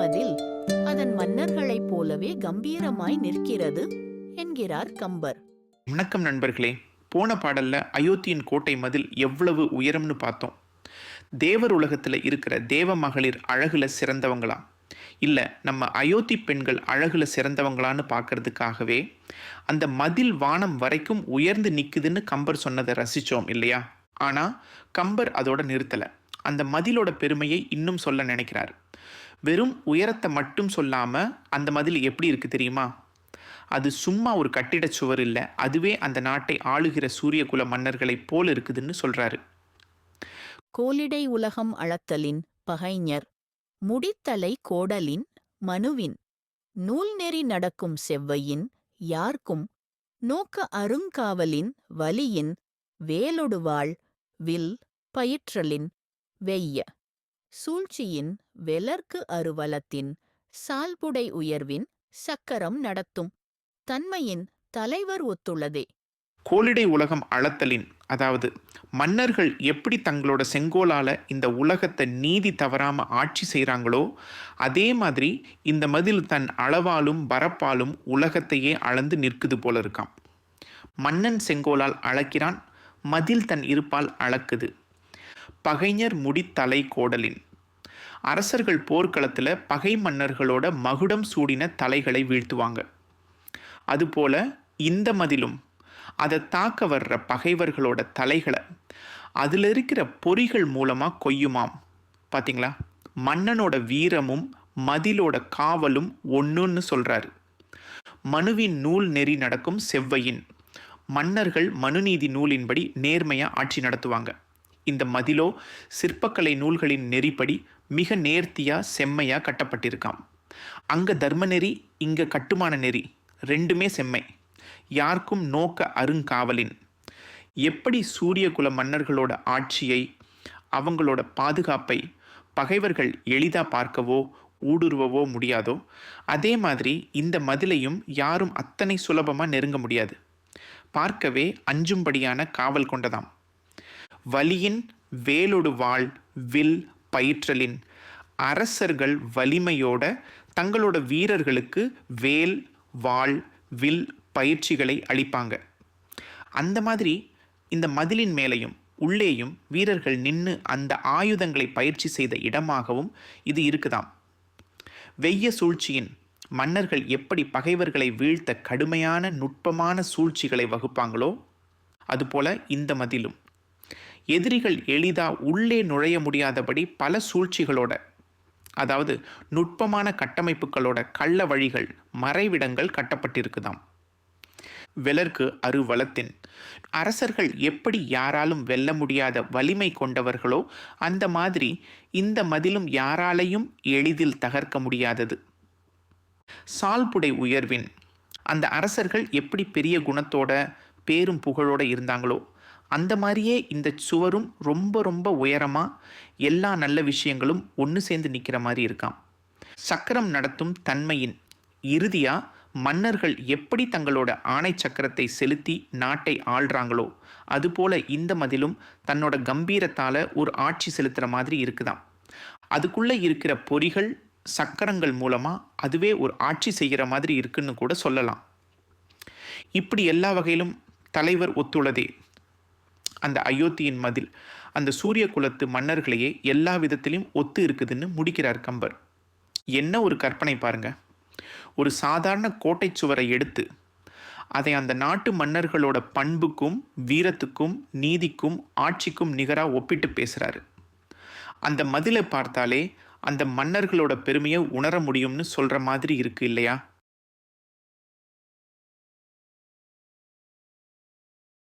அதன் மன்னர்களைப் போலவே கம்பீரமாய் நிற்கிறது என்கிறார் கம்பர். வணக்கம் நண்பர்களே. போன பாடல்ல அயோத்தியின் கோட்டை மதில் எவ்வளவு உயரம்னு பார்த்தோம். தேவர் உலகத்தில் இருக்கிற தேவ மகளிர் அழகுல சிறந்தவங்களா? இல்லை நம்ம அயோத்தி பெண்கள் அழகுல சிறந்தவங்களான்னு பார்க்கறதுக்காகவே அந்த மதில் வானம் வரைக்கும் உயர்ந்து நிற்குதுன்னு கம்பர் சொன்னதை ரசித்தோம் இல்லையா? ஆனால் கம்பர் அதோட நிறுத்தலை. அந்த மதிலோட பெருமையை இன்னும் சொல்ல நினைக்கிறார். வெறும் உயரத்தை மட்டும் சொல்லாமல் அந்த மதில் எப்படி இருக்குது தெரியுமா? அது சும்மா ஒரு கட்டிடச் சுவர் இல்லை. அதுவே அந்த நாட்டை ஆளுகிற சூரியகுல மன்னர்களைப் போல் இருக்குதுன்னு சொல்றாரு. கோலிடை உலகம் அளத்தலின் பகைஞர் முடித்தலை கோடலின் மனுவின் நூல் நெறி நடக்கும் செவ்வையின் யார்க்கும் நோக்க அருங்காவலின் வலியின் வேலொடுவாள் வில் பயிற்றலின் வெய்ய. சூழ்ச்சியின் வெலர்க்கு அருவலத்தின் சால்புடை உயர்வின் சக்கரம் நடத்தும். தன்மையின் தலைவர் ஒத்துள்ளதே. கோலிடை உலகம் அளத்தலின் அதாவது மன்னர்கள் எப்படி தங்களோட செங்கோலால இந்த உலகத்தை நீதி தவறாம ஆட்சி செய்கிறாங்களோ அதே மாதிரி இந்த மதில் தன் அளவாலும் பரப்பாலும் உலகத்தையே அளந்து நிற்குது போல இருக்காம். மன்னன் செங்கோலால் அளக்கிறான் மதில் தன் இருப்பால் அளக்குது. பகைஞர் முடித்தலை கோடலின் அரசர்கள் போர்க்களத்தில் பகை மன்னர்களோட மகுடம் சூடின தலைகளை வீழ்த்துவாங்க. அதுபோல இந்த மதிலும் அதை தாக்க வர்ற பகைவர்களோட தலைகளை அதில் இருக்கிற பொறிகள் மூலமாக கொய்யுமாம். பார்த்தீங்களா மன்னனோட வீரமும் மதிலோட காவலும் ஒன்றுன்னு சொல்கிறாரு மனுவின் நூல் நெறி நடக்கும் செவ்வையின். மன்னர்கள் மனுநீதி நூலின்படி நேர்மையாக ஆட்சி நடத்துவாங்க. இந்த மதிலோ சிற்பக்கலை நூல்களின் நெறிப்படி மிக நேர்த்தியாக செம்மையாக கட்டப்பட்டிருக்காம். அங்கே தர்ம நெறி இங்கே கட்டுமான நெறி ரெண்டுமே செம்மை. யாருக்கும் நோக்க அருங்காவலின். எப்படி சூரியகுல மன்னர்களோட ஆட்சியை அவங்களோட பாதுகாப்பை பகைவர்கள் எளிதாக பார்க்கவோ ஊடுருவவோ முடியாதோ அதே மாதிரி இந்த மதிலையும் யாரும் அத்தனை சுலபமாக நெருங்க முடியாது. பார்க்கவே அஞ்சும்படியான காவல் கொண்டதாம். வலியின் வேலொடு வாழ் வில் பயிற்றலின். அரசர்கள் வலிமையோட தங்களோட வீரர்களுக்கு வேல் வாழ் வில் பயிற்சிகளை அளிப்பாங்க. அந்த மாதிரி இந்த மதிலின் மேலையும் உள்ளேயும் வீரர்கள் நின்று அந்த ஆயுதங்களை பயிற்சி செய்த இடமாகவும் இது இருக்குதாம். வெய்ய சூழ்ச்சியின் மன்னர்கள் எப்படி பகைவர்களை வீழ்த்த கடுமையான நுட்பமான சூழ்ச்சிகளை வகுப்பாங்களோ அதுபோல இந்த மதிலும். எதிரிகள் எளிதா உள்ளே நுழைய முடியாதபடி பல சூழ்ச்சிகளோட அதாவது நுட்பமான கட்டமைப்புகளோட கள்ள வழிகள் மறைவிடங்கள் கட்டப்பட்டிருக்குதாம். வெலர்க்கு அருவளத்தின் அரசர்கள் எப்படி யாராலும் வெல்ல முடியாத வலிமை கொண்டவர்களோ அந்த மாதிரி இந்த மதிலும் யாராலையும் எளிதில் தகர்க்க முடியாதது. சால்புடை உயர்வின் அந்த அரசர்கள் எப்படி பெரிய குணத்தோட பேரும் புகழோட இருந்தாங்களோ அந்த மாதிரியே இந்த சுவரும் ரொம்ப ரொம்ப உயரமாக எல்லா நல்ல விஷயங்களும் ஒன்று சேர்ந்து நிற்கிற மாதிரி இருக்காம். சக்கரம் நடத்தும் தன்மையின் இறுதியாக மன்னர்கள் எப்படி தங்களோட ஆணை சக்கரத்தை செலுத்தி நாட்டை ஆள்றாங்களோ அதுபோல இந்த மதிலும் தன்னோட கம்பீரத்தால் ஒரு ஆட்சி செலுத்துகிற மாதிரி இருக்குதாம். அதுக்குள்ளே இருக்கிற பொறிகள் சக்கரங்கள் மூலமாக அதுவே ஒரு ஆட்சி செய்கிற மாதிரி இருக்குன்னு கூட சொல்லலாம். இப்படி எல்லா வகையிலும் தலைவர் ஒத்துள்ளதே அந்த அயோத்தியின் மதில். அந்த சூரிய குலத்து மன்னர்களையே எல்லா விதத்திலையும் ஒத்து இருக்குதுன்னு முடிக்கிறார் கம்பர். என்ன ஒரு கற்பனை பாருங்க. ஒரு சாதாரண கோட்டை சுவரை எடுத்து அதை அந்த நாட்டு மன்னர்களோட பண்புக்கும் வீரத்துக்கும் நீதிக்கும் ஆட்சிக்கும் நிகராக ஒப்பிட்டு பேசுகிறாரு அந்த மதிலை பார்த்தாலே அந்த மன்னர்களோட பெருமையை உணர முடியும்னு சொல்கிற மாதிரி இருக்குது இல்லையா?